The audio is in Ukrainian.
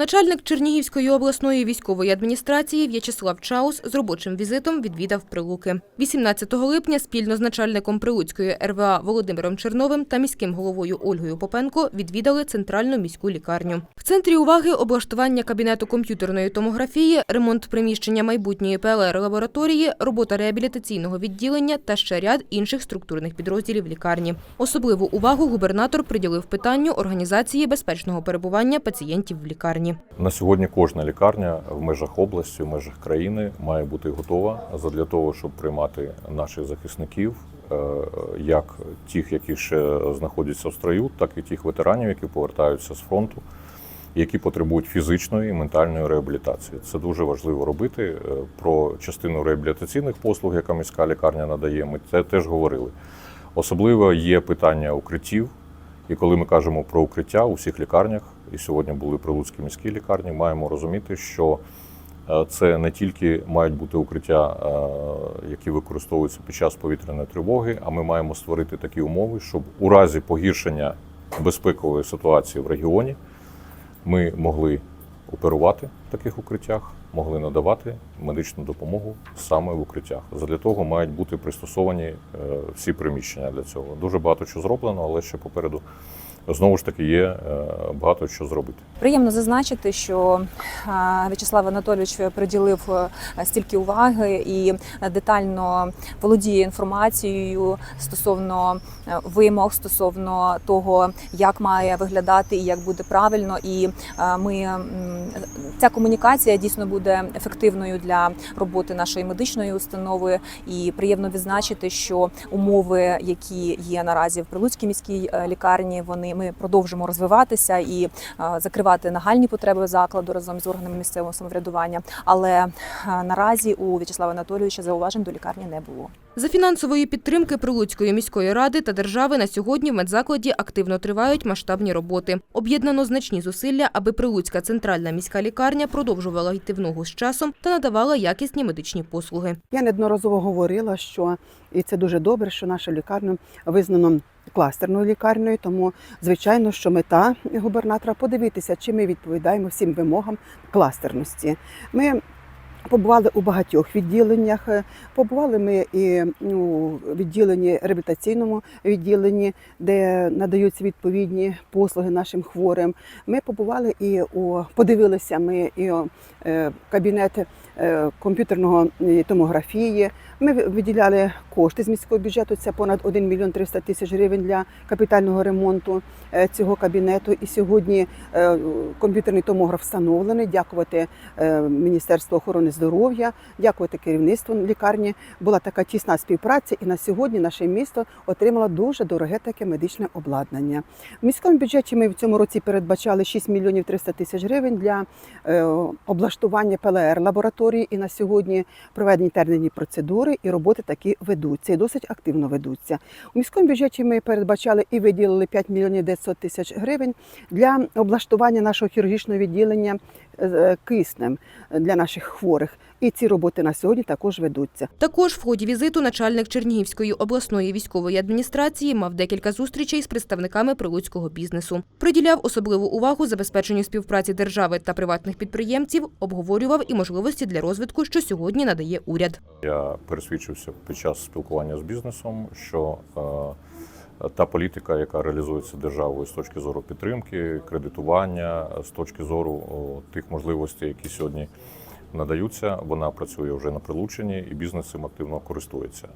Начальник Чернігівської обласної військової адміністрації В'ячеслав Чаус з робочим візитом відвідав Прилуки. 18 липня спільно з начальником Прилуцької РВА Володимиром Черновим та міським головою Ольгою Попенко відвідали центральну міську лікарню. В центрі уваги облаштування кабінету комп'ютерної томографії, ремонт приміщення майбутньої ПЛР-лабораторії, робота реабілітаційного відділення та ще ряд інших структурних підрозділів лікарні. Особливу увагу губернатор приділив питанню організації безпечного перебування пацієнтів в лікарні. На сьогодні кожна лікарня в межах області, в межах країни має бути готова для того, щоб приймати наших захисників, е, як тих, які ще знаходяться в строю, так і тих ветеранів, які повертаються з фронту, які потребують фізичної і ментальної реабілітації. Це дуже важливо робити. Е, Про частину реабілітаційних послуг, яка міська лікарня надає, ми це теж говорили. Особливо є питання укриттів. І коли ми кажемо про укриття у всіх лікарнях, і сьогодні були при Луцькій міській лікарні, маємо розуміти, що е, це не тільки мають бути укриття, е, які використовуються під час повітряної тривоги, а ми маємо створити такі умови, щоб у разі погіршення безпекової ситуації в регіоні ми могли оперувати в таких укриттях, могли надавати медичну допомогу саме в укриттях. Задля того мають бути пристосовані е, всі приміщення для цього. Дуже багато що зроблено, але ще попереду знову ж таки є е, багато що зробити. Приємно зазначити, що е, В'ячеслав Анатолійович приділив е, стільки уваги і детально володіє інформацією стосовно вимог, стосовно того, як має виглядати і як буде правильно. І ми ця комунікація дійсно буде ефективною для роботи нашої медичної установи. І приємно відзначити, що умови, які є наразі в Прилуцькій міській лікарні, вони ми продовжимо розвиватися і е, закривати нагальні потреби закладу разом з органами місцевого самоврядування. Але е, наразі у В'ячеслава Анатолійовича зауважень до лікарні не було. За фінансової підтримки Прилуцької міської ради та держави на сьогодні в медзакладі активно тривають масштабні роботи. Об'єднано значні зусилля, аби Прилуцька центральна міська лікарня продовжувала йти в ногу з часом та надавала якісні медичні послуги. Я неодноразово говорила, що і це дуже добре, що наша лікарня визнано кластерною лікарнею. Тому, звичайно, що мета губернатора подивитися, чи ми відповідаємо всім вимогам кластерності. Ми Побували у багатьох відділеннях. Побували ми і у відділенні реабілітаційному відділенні, де надаються відповідні послуги нашим хворим. Ми побували і у подивилися ми і е, кабінет е, комп'ютерного е, томографії. Ми виділяли кошти з міського бюджету. Це понад 1 мільйон 300 тисяч гривень для капітального ремонту е, цього кабінету. І сьогодні е, комп'ютерний томограф встановлений. Дякувати е, Міністерству охорони здоров'я, дякувати керівництву лікарні. Була така тісна співпраця, і на сьогодні наше місто отримало дуже дороге таке медичне обладнання. В міському бюджеті ми в цьому році передбачали 6 мільйонів 300 тисяч гривень для е, облаштування ПЛР лабораторії. І на сьогодні проведені термінні процедури і роботи такі ведуться і досить активно ведуться. У міському бюджеті ми передбачали і виділили 5 мільйонів 900 тисяч гривень для облаштування нашого хірургічного відділення е, киснем для наших хворих. І ці роботи на сьогодні також ведуться. Також в ході візиту начальник Чернігівської обласної військової адміністрації мав декілька зустрічей з представниками прилуцького бізнесу. Приділяв особливу увагу забезпеченню співпраці держави та приватних підприємців, обговорював і можливості для розвитку, що сьогодні надає уряд. Я пересвідчився під час спілкування з бізнесом, що е, та політика, яка реалізується державою з точки зору підтримки, кредитування, з точки зору тих можливостей, які сьогодні надаються, вона працює вже на прилученні, і бізнес цим активно користується.